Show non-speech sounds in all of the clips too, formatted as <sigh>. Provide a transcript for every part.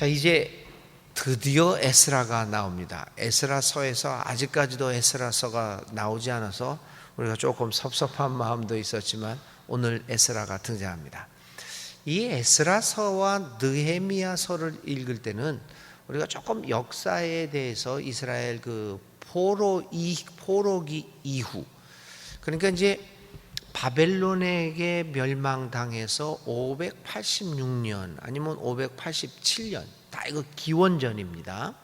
자, 이제 드디어 에스라가 나옵니다. 에스라서에서 아직까지도 에스라서가 나오지 않아서 우리가 조금 섭섭한 마음도 있었지만 오늘 에스라가 등장합니다. 이 에스라서와 느헤미야서를 읽을 때는 우리가 조금 역사에 대해서 이스라엘 그 포로 이 포로기 이후 그러니까 이제 바벨론에게 멸망당해서 586년 아니면 587년 다 이거 기원전입니다.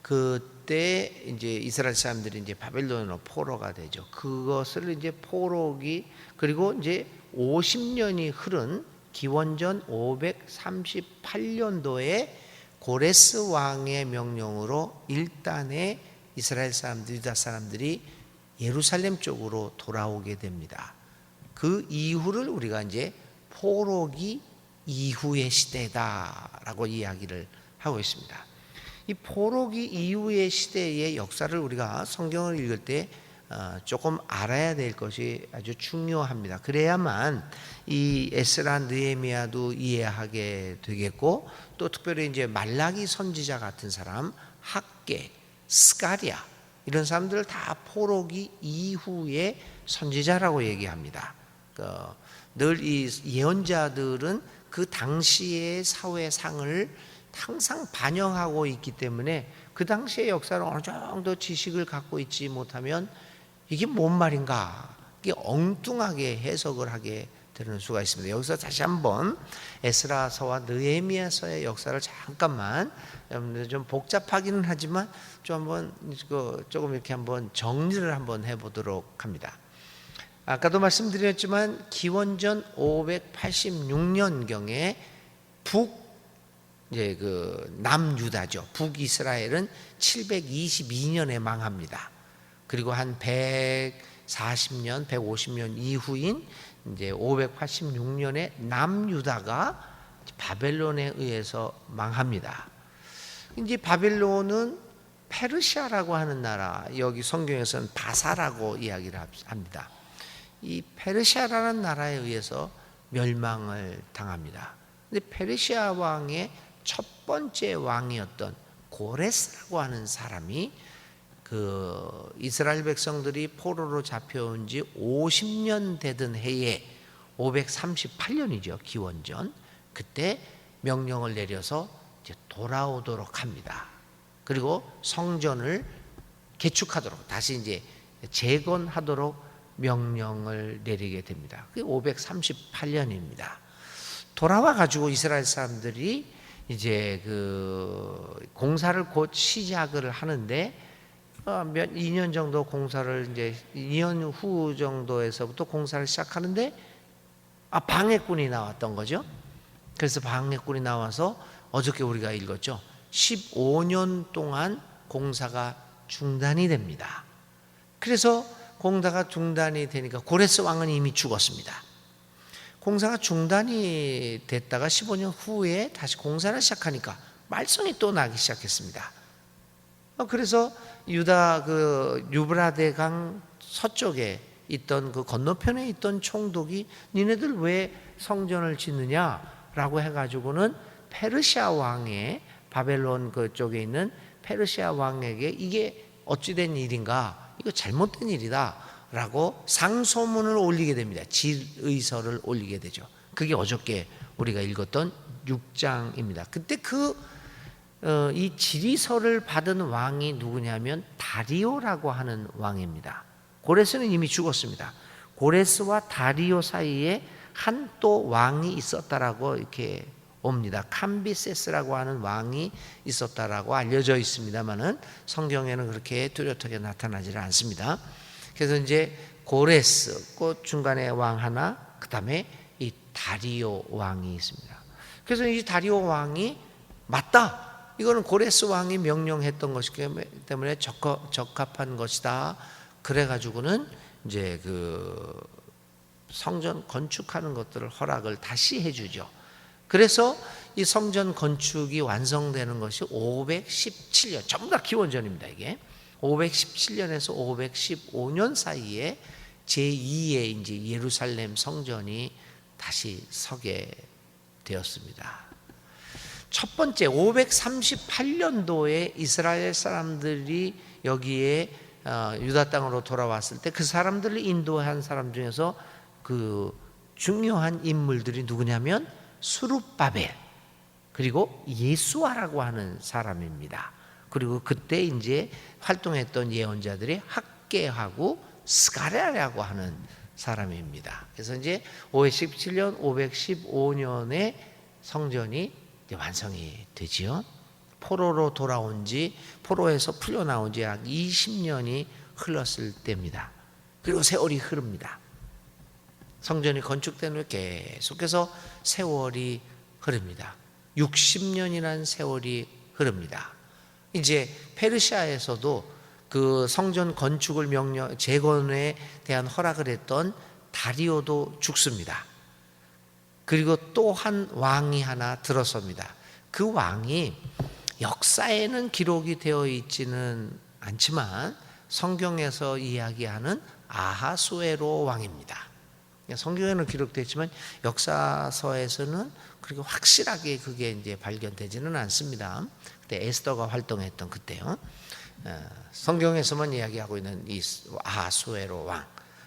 그때 이제 이스라엘 사람들이 이제 바벨론으로 포로가 되죠. 그것을 이제 포로기 그리고 이제 50년이 흐른 기원전 538년도에 고레스 왕의 명령으로 일단의 이스라엘 사람들, 유다 사람들이 예루살렘 쪽으로 돌아오게 됩니다. 그 이후를 우리가 이제 포로기 이후의 시대다라고 이야기를 하고 있습니다. 이 포로기 이후의 시대의 역사를 우리가 성경을 읽을 때 어, 조금 알아야 될 것이 아주 중요합니다. 그래야만 이 에스라 느헤미야도 이해하게 되겠고 또 특별히 이제 말라기 선지자 같은 사람, 학계, 스가리아 이런 사람들 다 포로기 이후의 선지자라고 얘기합니다. 그 늘이 예언자들은 그 당시의 사회상을 항상 반영하고 있기 때문에 그 당시의 역사를 어느 정도 지식을 갖고 있지 못하면 이게 뭔 말인가 이게 엉뚱하게 해석을 하게 되는 수가 있습니다. 여기서 다시 한번 에스라서와 느헤미야서의 역사를 잠깐만 좀 복잡하기는 하지만 좀 한번 조금 이렇게 한번 정리를 한번 해보도록 합니다. 아까도 말씀드렸지만 기원전 586년경에 북 이제 그 남유다죠. 북이스라엘은 722년에 망합니다. 그리고 한 140년, 150년 이후인 이제 586년에 남유다가 바벨론에 의해서 망합니다. 이제 바벨론은 페르시아라고 하는 나라, 여기 성경에서는 바사라고 이야기를 합니다. 이 페르시아라는 나라에 의해서 멸망을 당합니다. 근데 페르시아 왕의 첫 번째 왕이었던 고레스라고 하는 사람이 그 이스라엘 백성들이 포로로 잡혀온 지 50년 되던 해에 538년이죠. 기원전. 그때 명령을 내려서 이제 돌아오도록 합니다. 그리고 성전을 개축하도록 다시 이제 재건하도록 명령을 내리게 됩니다. 그게 538년입니다. 돌아와 가지고 이스라엘 사람들이 이제 그 공사를 곧 시작을 하는데 어, 몇 2년 정도 공사를 이제 2년 후 정도에서부터 공사를 시작하는데 아 방해꾼이 나왔던 거죠. 그래서 방해꾼이 나와서 어저께 우리가 읽었죠. 15년 동안 공사가 중단이 됩니다. 그래서 공사가 중단이 되니까 고레스 왕은 이미 죽었습니다. 공사가 중단이 됐다가 15년 후에 다시 공사를 시작하니까 말썽이 또 나기 시작했습니다. 어, 그래서 유다 그 유브라데 강 서쪽에 있던 그 건너편에 있던 총독이 니네들 왜 성전을 짓느냐라고 해가지고는 페르시아 왕의 바벨론 그쪽에 있는 페르시아 왕에게 이게 어찌된 일인가 이거 잘못된 일이다. 라고 상소문을 올리게 됩니다. 질의서를 올리게 되죠. 그게 어저께 우리가 읽었던 6장입니다. 그때 그, 어, 이 질의서를 받은 왕이 누구냐면 다리오라고 하는 왕입니다. 고레스는 이미 죽었습니다. 고레스와 다리오 사이에 한 또 왕이 있었다라고 이렇게 옵니다. 캄비세스라고 하는 왕이 있었다라고 알려져 있습니다만은 성경에는 그렇게 뚜렷하게 나타나지 않습니다. 그래서 이제 고레스, 그 중간에 왕 하나, 그 다음에 이 다리오 왕이 있습니다. 그래서 이 다리오 왕이 맞다. 이거는 고레스 왕이 명령했던 것이기 때문에 적합한 것이다. 그래가지고는 이제 그 성전 건축하는 것들을 허락을 다시 해주죠. 그래서 이 성전 건축이 완성되는 것이 517년, 전부 다 기원전입니다, 이게. 517년에서 515년 사이에 제2의 이제 예루살렘 성전이 다시 서게 되었습니다. 첫 번째 538년도에 이스라엘 사람들이 여기에 어, 유다 땅으로 돌아왔을 때 그 사람들을 인도한 사람 중에서 그 중요한 인물들이 누구냐면 수룹바벨 그리고 예수아라고 하는 사람입니다. 그리고 그때 이제 활동했던 예언자들이 학계하고 스가랴라고 하는 사람입니다. 그래서 이제 517년, 515년에 성전이 완성이 되지요. 포로로 돌아온 지 포로에서 풀려 나온 지 약 20년이 흘렀을 때입니다. 그리고 세월이 흐릅니다. 성전이 건축된 후에 계속해서 세월이 흐릅니다. 60년이라는 세월이 흐릅니다. 이제 페르시아에서도 그 성전 건축을 명령 재건에 대한 허락을 했던 다리오도 죽습니다. 그리고 또 한 왕이 하나 들어섭니다. 그 왕이 역사에는 기록이 되어 있지는 않지만 성경에서 이야기하는 아하수에로 왕입니다. 성경에는 기록되어 있지만 역사서에서는 그렇게 확실하게 그게 이제 발견되지는 않습니다. 그때 에스더가 활동했던 그때요. 어, 성경에서만 이야기하고 있는 이 아하수에로 왕.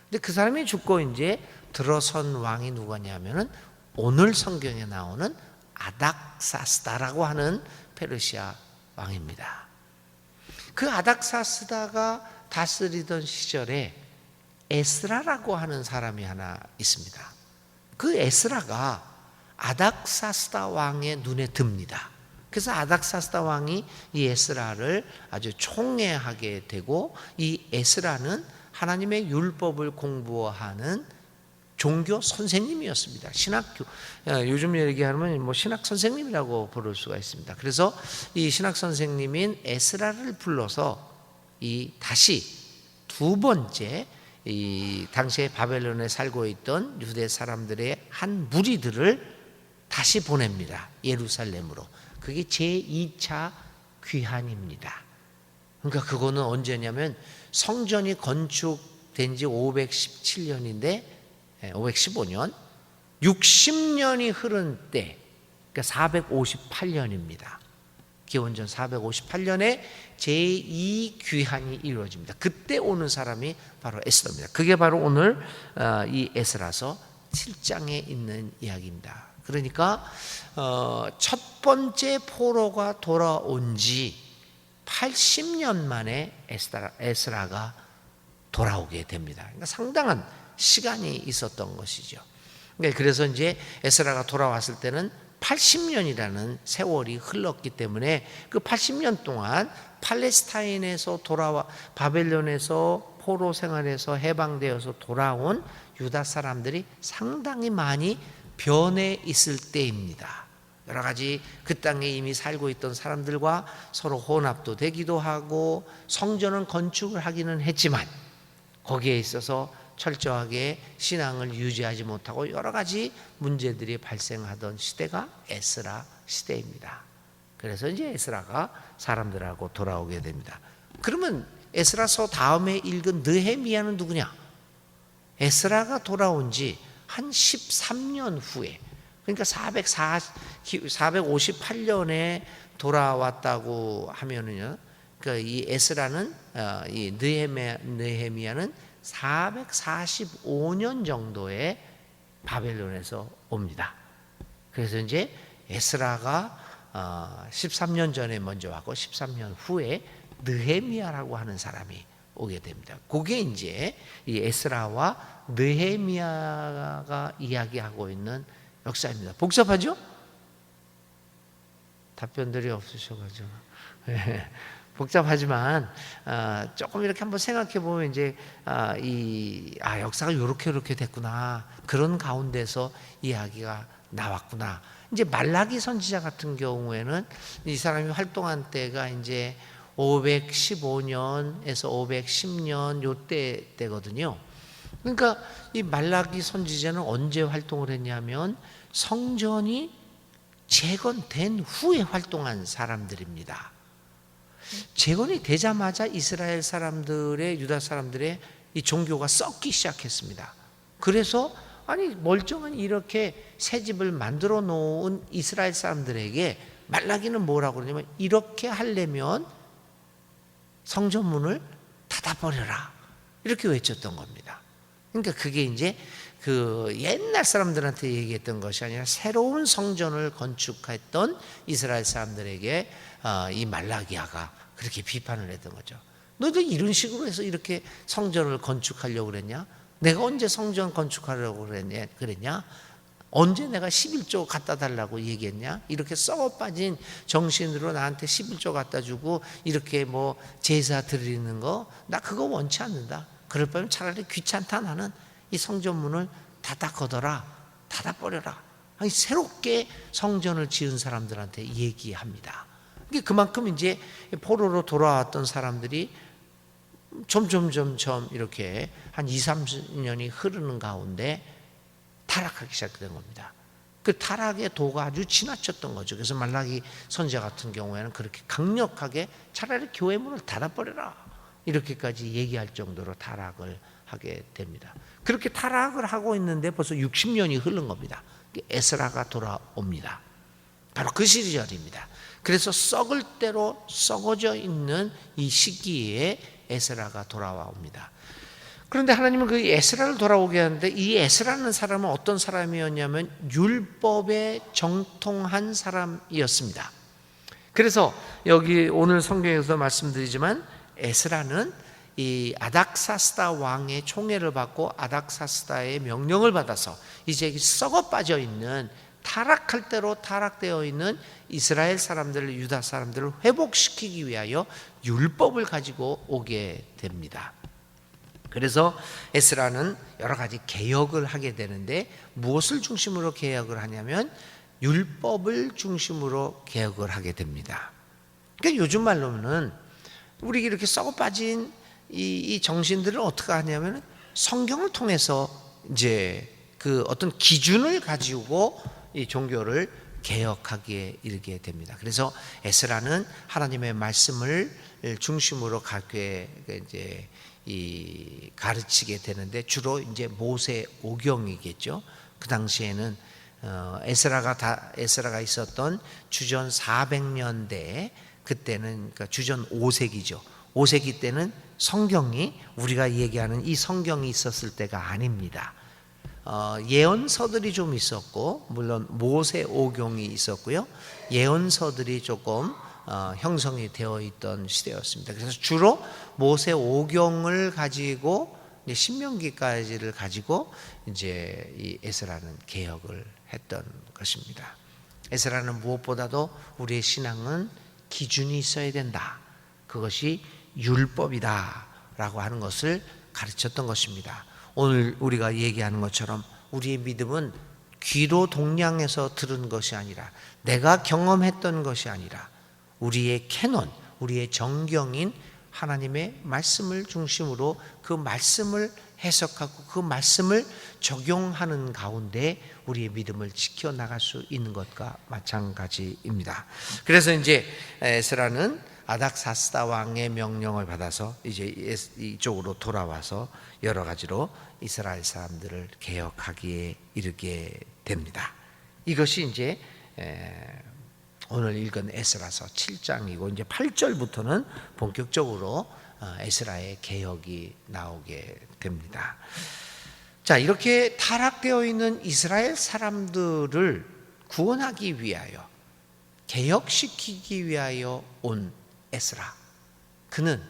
근데 그 사람이 죽고 이제 들어선 왕이 누구냐면은 오늘 성경에 나오는 아닥사스다라고 하는 페르시아 왕입니다. 그 아닥사스다가 다스리던 시절에 에스라라고 하는 사람이 하나 있습니다. 그 에스라가 아닥사스다 왕의 눈에 듭니다. 그래서 아닥사스다 왕이 이 에스라를 아주 총애하게 되고 이 에스라는 하나님의 율법을 공부하는 종교 선생님이었습니다. 신학교 요즘 얘기하면 뭐 신학 선생님이라고 부를 수가 있습니다. 그래서 이 신학 선생님인 에스라를 불러서 이 다시 두 번째 이 당시에 바벨론에 살고 있던 유대 사람들의 한 무리들을 다시 보냅니다. 예루살렘으로. 그게 제2차 귀환입니다. 그러니까 그거는 언제냐면 성전이 건축된 지 517년인데 515년 60년이 흐른 때 그러니까 458년입니다. 기원전 458년에 제2 귀환이 이루어집니다. 그때 오는 사람이 바로 에스더입니다. 그게 바로 오늘 어, 이 에스라서 7장에 있는 이야기입니다. 그러니까 어, 첫 번째 포로가 돌아온 지 80년 만에 에스라 가 돌아오게 됩니다. 그러니까 상당한 시간이 있었던 것이죠. 그러니까 그래서 이제 에스라가 돌아왔을 때는 80년이라는 세월이 흘렀기 때문에 그 80년 동안 팔레스타인에서 돌아와 바벨론에서 포로 생활에서 해방되어서 돌아온 유다 사람들이 상당히 많이 변해 있을 때입니다. 여러 가지 그 땅에 이미 살고 있던 사람들과 서로 혼합도 되기도 하고 성전은 건축을 하기는 했지만 거기에 있어서 철저하게 신앙을 유지하지 못하고 여러 가지 문제들이 발생하던 시대가 에스라 시대입니다. 그래서 이제 에스라가 사람들하고 돌아오게 됩니다. 그러면 에스라서 다음에 읽은 느헤미야는 누구냐? 에스라가 돌아온 지 한 13년 후에 그러니까 440, 458년에 돌아왔다고 하면은요. 그러니까 이 에스라는 어, 이 느헤미야는 445년 정도에 바벨론에서 옵니다. 그래서 이제 에스라가 13년 어, 전에 먼저 왔고 13년 후에 느헤미야라고 하는 사람이 오게 됩니다. 그게 이제 이 에스라와 느헤미야가 이야기하고 있는 역사입니다. 복잡하죠? 답변들이 없으셔가지고 네. <laughs> 복잡하지만 어, 조금 이렇게 한번 생각해 보면 이제 아, 이 아, 역사가 이렇게 이렇게 됐구나 그런 가운데서 이야기가 나왔구나. 이제 말라기 선지자 같은 경우에는 이 사람이 활동한 때가 이제 515년에서 510년 요때 때거든요. 그러니까 이 말라기 선지자는 언제 활동을 했냐면 성전이 재건된 후에 활동한 사람들입니다. 재건이 되자마자 이스라엘 사람들의 유다 사람들의 이 종교가 썩기 시작했습니다. 그래서 아니 멀쩡한 이렇게 새 집을 만들어 놓은 이스라엘 사람들에게 말라기는 뭐라고 그러냐면 이렇게 하려면 성전문을 닫아버려라. 이렇게 외쳤던 겁니다. 그러니까 그게 이제 그 옛날 사람들한테 얘기했던 것이 아니라 새로운 성전을 건축했던 이스라엘 사람들에게 어, 이 말라기야가 그렇게 비판을 했던 거죠. 너희들 이런 식으로 해서 이렇게 성전을 건축하려고 그랬냐? 내가 언제 성전 건축하려고 그랬냐? 그랬냐? 언제 내가 11조 갖다 달라고 얘기했냐? 이렇게 썩어 빠진 정신으로 나한테 11조 갖다 주고 이렇게 뭐 제사 드리는 거 나 그거 원치 않는다. 그럴 바면 차라리 귀찮다 나는 이 성전문을 닫아 거더라. 닫아 버려라. 아니 새롭게 성전을 지은 사람들한테 얘기합니다. 이게 그만큼 이제 포로로 돌아왔던 사람들이 점점 점점 이렇게 한 2, 30년이 흐르는 가운데 타락하기 시작된 겁니다. 그 타락의 도가 아주 지나쳤던 거죠. 그래서 말라기 선자 같은 경우에는 그렇게 강력하게 차라리 교회 문을 닫아버려라. 이렇게까지 얘기할 정도로 타락을 하게 됩니다. 그렇게 타락을 하고 있는데 벌써 60년이 흐른 겁니다. 에스라가 돌아옵니다. 바로 그 시절입니다. 그래서 썩을 대로 썩어져 있는 이 시기에 에스라가 돌아옵니다. 그런데 하나님은 그 에스라를 돌아오게 하는데 이 에스라는 사람은 어떤 사람이었냐면 율법에 정통한 사람이었습니다. 그래서 여기 오늘 성경에서 말씀드리지만 에스라는 이 아닥사스다 왕의 총애를 받고 아닥사스다의 명령을 받아서 이제 썩어 빠져 있는 타락할 대로 타락되어 있는 이스라엘 사람들을 유다 사람들을 회복시키기 위하여 율법을 가지고 오게 됩니다. 그래서 에스라는 여러 가지 개혁을 하게 되는데 무엇을 중심으로 개혁을 하냐면 율법을 중심으로 개혁을 하게 됩니다. 그러니까 요즘 말로는 우리 이렇게 썩어 빠진 이, 이 정신들을 어떻게 하냐면 성경을 통해서 이제 그 어떤 기준을 가지고 이 종교를 개혁하기에 이르게 됩니다. 그래서 에스라는 하나님의 말씀을 중심으로 가게 이제 이 가르치게 되는데 주로 이제 모세 오경이겠죠. 그 당시에는 어, 에스라가 다 에스라가 있었던 주전 400년대 그때는 그러니까 주전 5세기죠. 5세기 때는 성경이 우리가 얘기하는 이 성경이 있었을 때가 아닙니다. 어, 예언서들이 좀 있었고 물론 모세 오경이 있었고요. 예언서들이 조금 어, 형성이 되어 있던 시대였습니다. 그래서 주로 모세 오경을 가지고 신명기까지를 가지고 이제 이 에스라는 개혁을 했던 것입니다. 에스라는 무엇보다도 우리의 신앙은 기준이 있어야 된다. 그것이 율법이다라고 하는 것을 가르쳤던 것입니다. 오늘 우리가 얘기하는 것처럼 우리의 믿음은 귀로 동량해서 들은 것이 아니라 내가 경험했던 것이 아니라 우리의 캐논, 우리의 정경인 하나님의 말씀을 중심으로 그 말씀을 해석하고 그 말씀을 적용하는 가운데 우리의 믿음을 지켜 나갈 수 있는 것과 마찬가지입니다. 그래서 이제 에스라는 아닥사스다 왕의 명령을 받아서 이제 이쪽으로 돌아와서 여러 가지로 이스라엘 사람들을 개혁하기에 이르게 됩니다. 이것이 이제 오늘 읽은 에스라서 7장이고 이제 8절부터는 본격적으로 어, 에스라의 개혁이 나오게 됩니다. 자, 이렇게 타락되어 있는 이스라엘 사람들을 구원하기 위하여 개혁시키기 위하여 온 에스라. 그는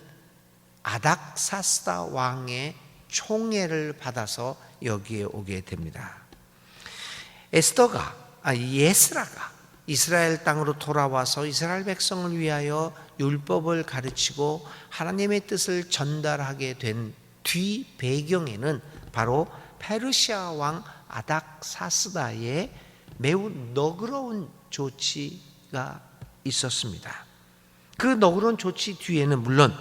아닥사스다 왕의 총애를 받아서 여기에 오게 됩니다. 에스더가 아 예스라가 이스라엘 땅으로 돌아와서 이스라엘 백성을 위하여 율법을 가르치고 하나님의 뜻을 전달하게 된 뒤 배경에는 바로 페르시아 왕 아닥사스다의 매우 너그러운 조치가 있었습니다. 그 너그러운 조치 뒤에는 물론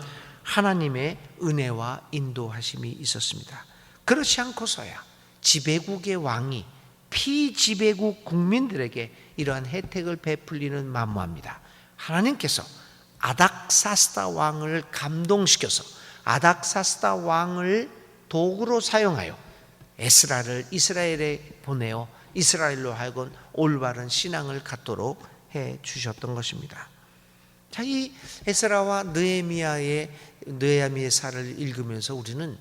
하나님의 은혜와 인도하심이 있었습니다. 그렇지 않고서야 지배국의 왕이 피지배국 국민들에게 이러한 혜택을 베풀리는 만무합니다. 하나님께서 아닥사스다 왕을 감동시켜서 아닥사스다 왕을 도구로 사용하여 에스라를 이스라엘에 보내어 이스라엘로 하여금 올바른 신앙을 갖도록 해 주셨던 것입니다. 자, 이 에스라와 느헤미야의 느헤미야의 사를 읽으면서 우리는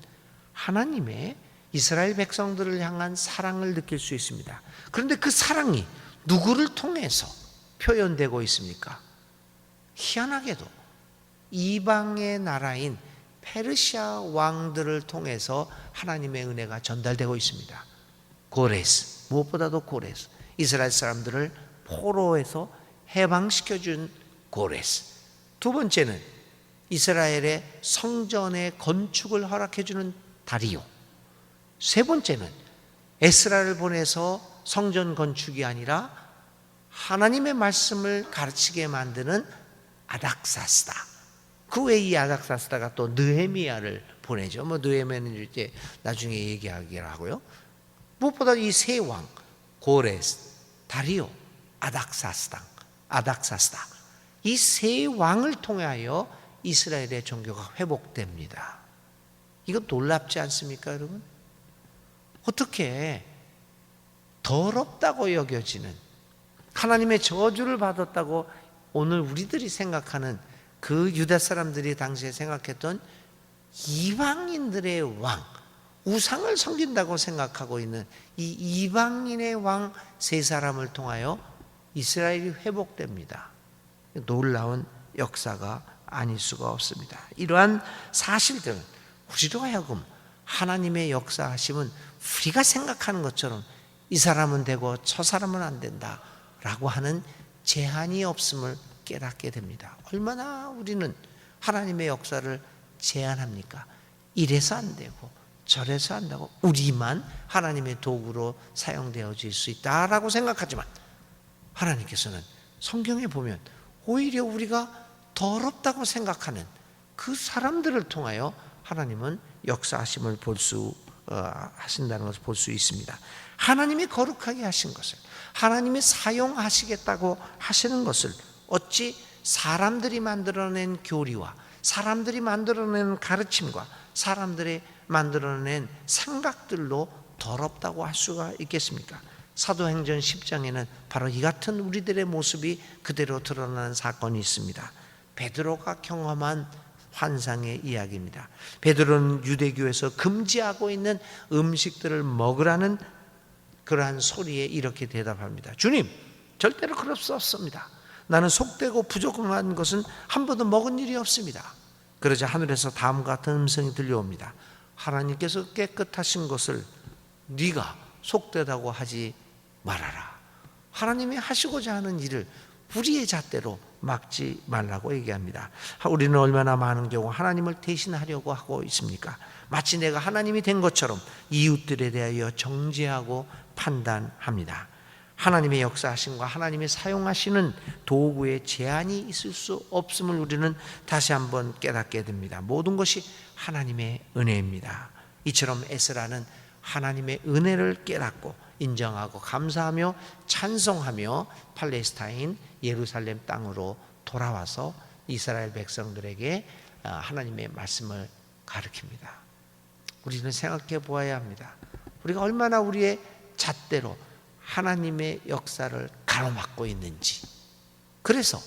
하나님의 이스라엘 백성들을 향한 사랑을 느낄 수 있습니다. 그런데 그 사랑이 누구를 통해서 표현되고 있습니까? 희한하게도 이방의 나라인 페르시아 왕들을 통해서 하나님의 은혜가 전달되고 있습니다. 고레스 무엇보다도 고레스 이스라엘 사람들을 포로에서 해방시켜 준 고레스. 두 번째는 이스라엘의 성전의 건축을 허락해 주는 다리오. 세 번째는 에스라를 보내서 성전 건축이 아니라 하나님의 말씀을 가르치게 만드는 아닥사스다. 그 외에 이 아닥사스다가 또 느헤미야를 보내죠. 뭐 느헤미야는 이제 나중에 얘기하기로 하고요. 무엇보다 이 세 왕, 고레스, 다리오, 아닥사스당, 아닥사스다. 이 세 왕을 통하여 이스라엘의 종교가 회복됩니다. 이거 놀랍지 않습니까, 여러분? 어떻게 더럽다고 여겨지는 하나님의 저주를 받았다고 오늘 우리들이 생각하는 그 유다 사람들이 당시에 생각했던 이방인들의 왕, 우상을 섬긴다고 생각하고 있는 이 이방인의 왕 세 사람을 통하여 이스라엘이 회복됩니다. 놀라운 역사가 아닐 수가 없습니다. 이러한 사실들 우리로 하여금 하나님의 역사하심은 우리가 생각하는 것처럼 이 사람은 되고 저 사람은 안 된다라고 하는 제한이 없음을 깨닫게 됩니다. 얼마나 우리는 하나님의 역사를 제한합니까? 이래서 안 되고 저래서 한다고 우리만 하나님의 도구로 사용되어질 수 있다라고 생각하지만 하나님께서는 성경에 보면 오히려 우리가 더럽다고 생각하는 그 사람들을 통하여 하나님은 역사하심을 볼수 어, 하신다는 것을 볼 수 있습니다. 하나님이 거룩하게 하신 것을 하나님이 사용하시겠다고 하시는 것을 어찌 사람들이 만들어낸 교리와 사람들이 만들어낸 가르침과 사람들이 만들어낸 생각들로 더럽다고 할 수가 있겠습니까? 사도행전 10장에는 바로 이 같은 우리들의 모습이 그대로 드러나는 사건이 있습니다. 베드로가 경험한 환상의 이야기입니다. 베드로는 유대교에서 금지하고 있는 음식들을 먹으라는 그러한 소리에 이렇게 대답합니다. 주님, 절대로 그럴 수 없습니다. 나는 속되고 부족한 것은 한 번도 먹은 일이 없습니다. 그러자 하늘에서 다음과 같은 음성이 들려옵니다. 하나님께서 깨끗하신 것을 네가 속되다고 하지 말아라. 하나님이 하시고자 하는 일을 우리의 잣대로 막지 말라고 얘기합니다. 우리는 얼마나 많은 경우 하나님을 대신하려고 하고 있습니까? 마치 내가 하나님이 된 것처럼 이웃들에 대하여 정죄하고 판단합니다. 하나님의 역사하심과 하나님의 사용하시는 도구에 제한이 있을 수 없음을 우리는 다시 한번 깨닫게 됩니다. 모든 것이 하나님의 은혜입니다. 이처럼 에스라는 하나님의 은혜를 깨닫고 인정하고 감사하며 찬송하며 팔레스타인 예루살렘 땅으로 돌아와서 이스라엘 백성들에게 아, 하나님의 말씀을 가르칩니다. 우리는 생각해 보아야 합니다. 우리가 얼마나 우리의 잣대로 하나님의 역사를 가로막고 있는지. 그래서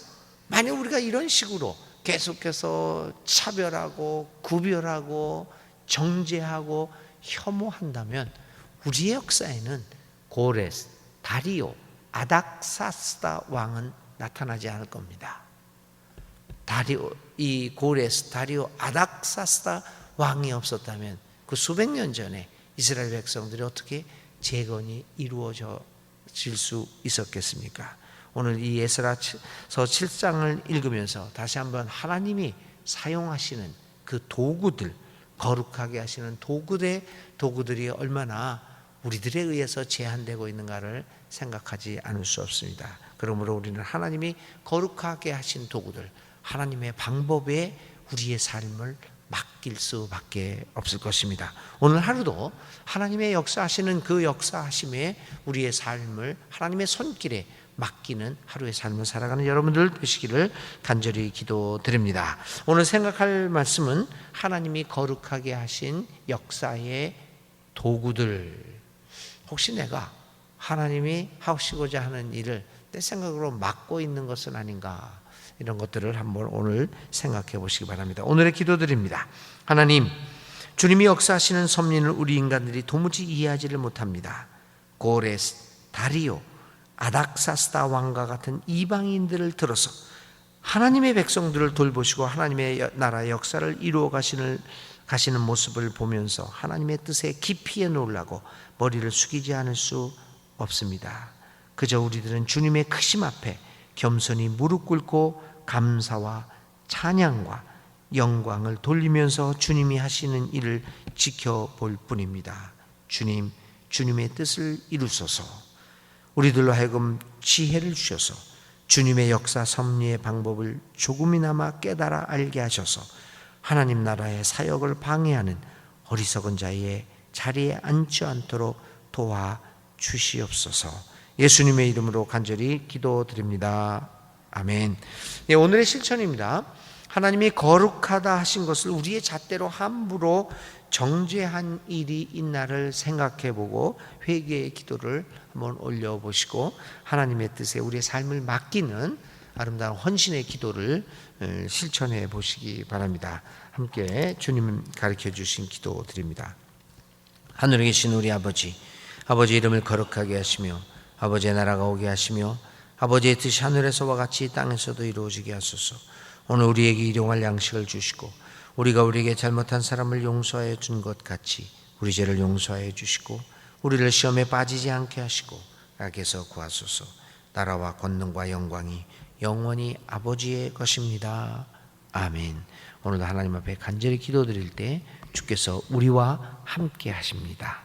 만약 우리가 이런 식으로 계속해서 차별하고 구별하고 정죄하고 혐오한다면 우리의 역사에는 고레스, 다리오, 아닥사스다 왕은 나타나지 않을 겁니다. 다리오, 이 고레스, 다리오, 아닥사스다 왕이 없었다면 그 수백 년 전에 이스라엘 백성들이 어떻게 재건이 이루어질 수 있었겠습니까? 오늘 이 예스라서 7장을 읽으면서 다시 한번 하나님이 사용하시는 그 도구들, 거룩하게 하시는 도구들, 도구들이 얼마나 우리들에 의해서 제한되고 있는가를 생각하지 않을 수 없습니다. 그러므로 우리는 하나님이 거룩하게 하신 도구들, 하나님의 방법에 우리의 삶을 맡길 수밖에 없을 것입니다. 오늘 하루도 하나님의 역사하시는 그 역사하심에 우리의 삶을 하나님의 손길에 맡기는 하루의 삶을 살아가는 여러분들 되시기를 간절히 기도드립니다. 오늘 생각할 말씀은 하나님이 거룩하게 하신 역사의 도구들. 혹시 내가 하나님이 하시고자 하는 일을 때 생각으로 막고 있는 것은 아닌가 이런 것들을 한번 오늘 생각해 보시기 바랍니다. 오늘의 기도드립니다. 하나님, 주님이 역사하시는 섭리는 우리 인간들이 도무지 이해하지를 못합니다. 고레스, 다리오, 아닥사스다 왕과 같은 이방인들을 들어서 하나님의 백성들을 돌보시고 하나님의 나라의 역사를 이루어 가시는 가시는 모습을 보면서 하나님의 뜻에 깊이에 놀라고 머리를 숙이지 않을 수 없습니다. 그저 우리들은 주님의 크심 앞에 겸손히 무릎 꿇고 감사와 찬양과 영광을 돌리면서 주님이 하시는 일을 지켜볼 뿐입니다. 주님, 주님의 뜻을 이루소서. 우리들로 하여금 지혜를 주셔서 주님의 역사 섭리의 방법을 조금이나마 깨달아 알게 하셔서 하나님 나라의 사역을 방해하는 어리석은 자의 자리에 앉지 않도록 도와 주시옵소서. 예수님의 이름으로 간절히 기도드립니다. 아멘. 네, 오늘의 실천입니다. 하나님이 거룩하다 하신 것을 우리의 잣대로 함부로 정죄한 일이 있나를 생각해 보고 회개의 기도를 한번 올려 보시고 하나님의 뜻에 우리의 삶을 맡기는 아름다운 헌신의 기도를 어, 실천해 보시기 바랍니다. 함께 주님 가르쳐 주신 기도 드립니다. 하늘에 계신 우리 아버지, 아버지 이름을 거룩하게 하시며 아버지의 나라가 오게 하시며 아버지의 뜻이 하늘에서와 같이 땅에서도 이루어지게 하소서. 오늘 우리에게 일용할 양식을 주시고 우리가 우리에게 잘못한 사람을 용서하여 준것 같이 우리 죄를 용서하여 주시고 우리를 시험에 빠지지 않게 하시고 악에서 구하소서. 나라와 권능과 영광이 영원히 아버지의 것입니다. 아멘. 오늘도 하나님 앞에 간절히 기도드릴 때 주께서 우리와 함께 하십니다.